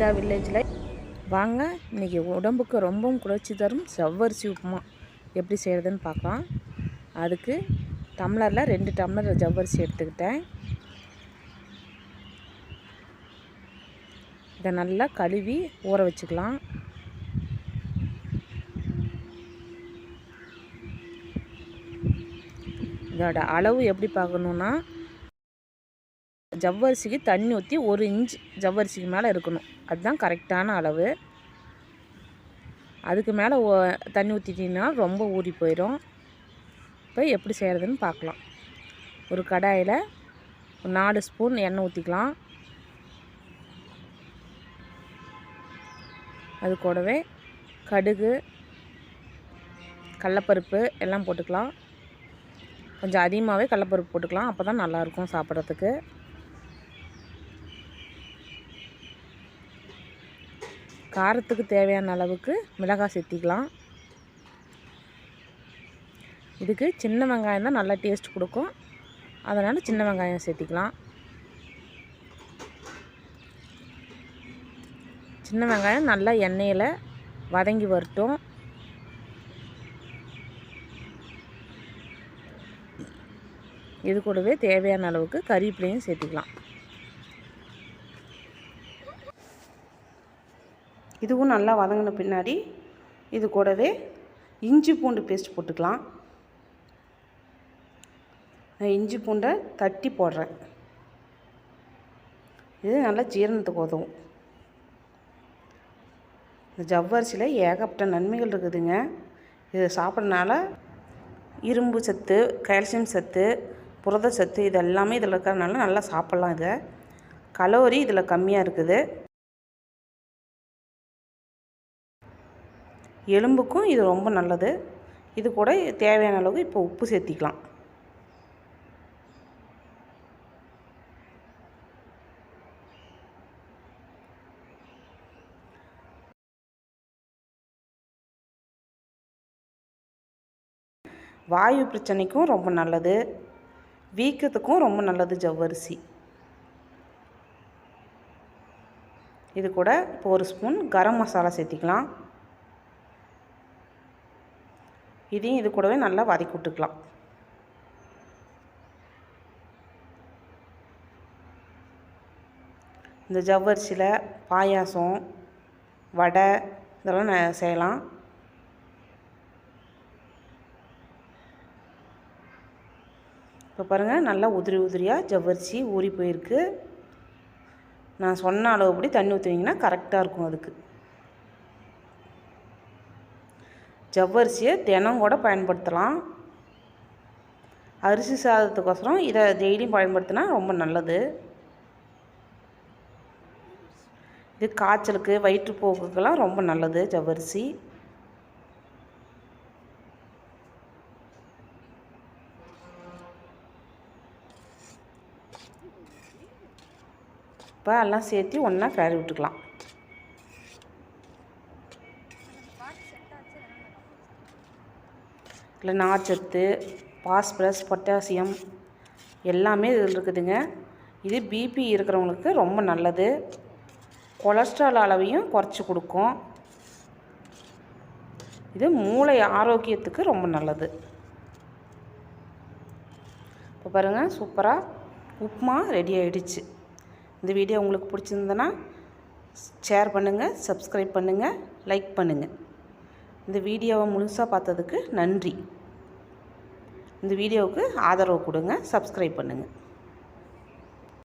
வில்லேஜில் வாங்க இன்றைக்கி உடம்புக்கு ரொம்பவும் குளிர்ச்சி தரும். செவ்வரிசி உப்புமா எப்படி செய்கிறதுன்னு பார்க்கலாம். அதுக்கு டம்ளரில் ரெண்டு டம்ளர் ஜவ்வரிசி எடுத்துக்கிட்டேன். இதை நல்லா கழுவி ஊற வச்சுக்கலாம். இதோட அளவு எப்படி பார்க்கணுன்னா ஜவ்வரிசிக்கு தண்ணி ஊற்றி ஒரு இன்ச் ஜவ்வரிசிக்கு மேலே இருக்கணும். அதுதான் கரெக்டான அளவு. அதுக்கு மேலே தண்ணி ஊற்றிட்டிங்கன்னா ரொம்ப ஊறி போயிடும் இப்போ எப்படி செய்கிறதுன்னு பார்க்கலாம் ஒரு கடாயில் ஒரு நாலு ஸ்பூன் எண்ணெய் ஊற்றிக்கலாம் அது கூடவே கடுகு கடலப்பருப்பு எல்லாம் போட்டுக்கலாம். கொஞ்சம் அதிகமாகவே கடலப்பருப்பு போட்டுக்கலாம். அப்போ தான் நல்லாயிருக்கும் சாப்பிட்றதுக்கு. காரத்துக்கு தேவையான அளவுக்கு மிளகாய் சேர்த்திக்கலாம் இதுக்கு சின்ன வெங்காயம் தான் நல்லா டேஸ்ட் கொடுக்கும். அதனால் சின்ன வெங்காயம் சேர்த்திக்கலாம். சின்ன வெங்காயம் நல்லா எண்ணெயில் வதங்கி வரட்டும். இது கூடவே தேவையான அளவுக்கு கறிப்பிலையும் சேர்த்திக்கலாம். இதுவும் நல்லா வதங்கின பின்னாடி இது கூடவே இஞ்சி பூண்டு பேஸ்ட் போட்டுக்கலாம். நான் இஞ்சி பூண்டை தட்டி போடுறேன். இது நல்லா ஜீரணத்துக்கு உதவும். இந்த ஜவ்வரிசியில் ஏகப்பட்ட நன்மைகள் இருக்குதுங்க. இதை சாப்பிட்றனால இரும்பு சத்து கால்சியம் சத்து புரத சத்து இது எல்லாமே இதில் இருக்கிறதுனால நல்லா சாப்பிட்லாம் இதை. கலோரி இதில் கம்மியாக இருக்குது. எலும்புக்கும் இது ரொம்ப நல்லது. இது கூட தேவையான அளவுக்கு இப்போ உப்பு சேர்த்திக்கலாம். வாயு பிரச்சனைக்கும் ரொம்ப நல்லது. வீக்கத்துக்கும் ரொம்ப நல்லது ஜவ்வரிசி. இது கூட இப்போ ஒரு ஸ்பூன் கரம் மசாலா சேர்த்திக்கலாம். இதையும் இது கூடவே நல்லா வதக்கி விட்டுக்கலாம். இந்த ஜவ்வரிசியில் பாயாசம் வடை இதெல்லாம் செய்யலாம். இப்போ பாருங்கள் நல்லா உதிரி உதிரியாக ஜவ்வரிசி ஊறி போயிருக்கு. நான் சொன்ன அளவுபடி தண்ணி ஊற்றுவீங்கன்னா கரெக்டாக இருக்கும் அதுக்கு. ஜவ்வரிசியை தினம் கூட பயன்படுத்தலாம். அரிசி சாதத்துக்கோசரம் இதை டெய்லியும் பயன்படுத்தினா ரொம்ப நல்லது. இது காய்ச்சலுக்கு வயிற்றுப்போக்குக்கெல்லாம் ரொம்ப நல்லது ஜவ்வரிசி. இப்போ எல்லாம் சேர்த்து ஒன்றா கிளறி விட்டுக்கலாம். இல்லை நார்ச்சத்து பாஸ்பரஸ் பொட்டாசியம் எல்லாமே இதில் இருக்குதுங்க. இது பிபி இருக்கிறவங்களுக்கு ரொம்ப நல்லது. கொலஸ்ட்ரால் அளவையும் குறைச்சி கொடுக்கும். இது மூளை ஆரோக்கியத்துக்கு ரொம்ப நல்லது. இப்போ பாருங்கள் சூப்பராக உப்புமா ரெடி ஆகிடுச்சு இந்த வீடியோ உங்களுக்கு பிடிச்சிருந்தனா ஷேர் பண்ணுங்கள் சப்ஸ்கிரைப் பண்ணுங்கள் லைக் பண்ணுங்கள் இந்த வீடியோவை முழுசாக பார்த்ததுக்கு நன்றி. இந்த வீடியோவுக்கு ஆதரவு கொடுங்க சப்ஸ்கிரைப் பண்ணுங்கள்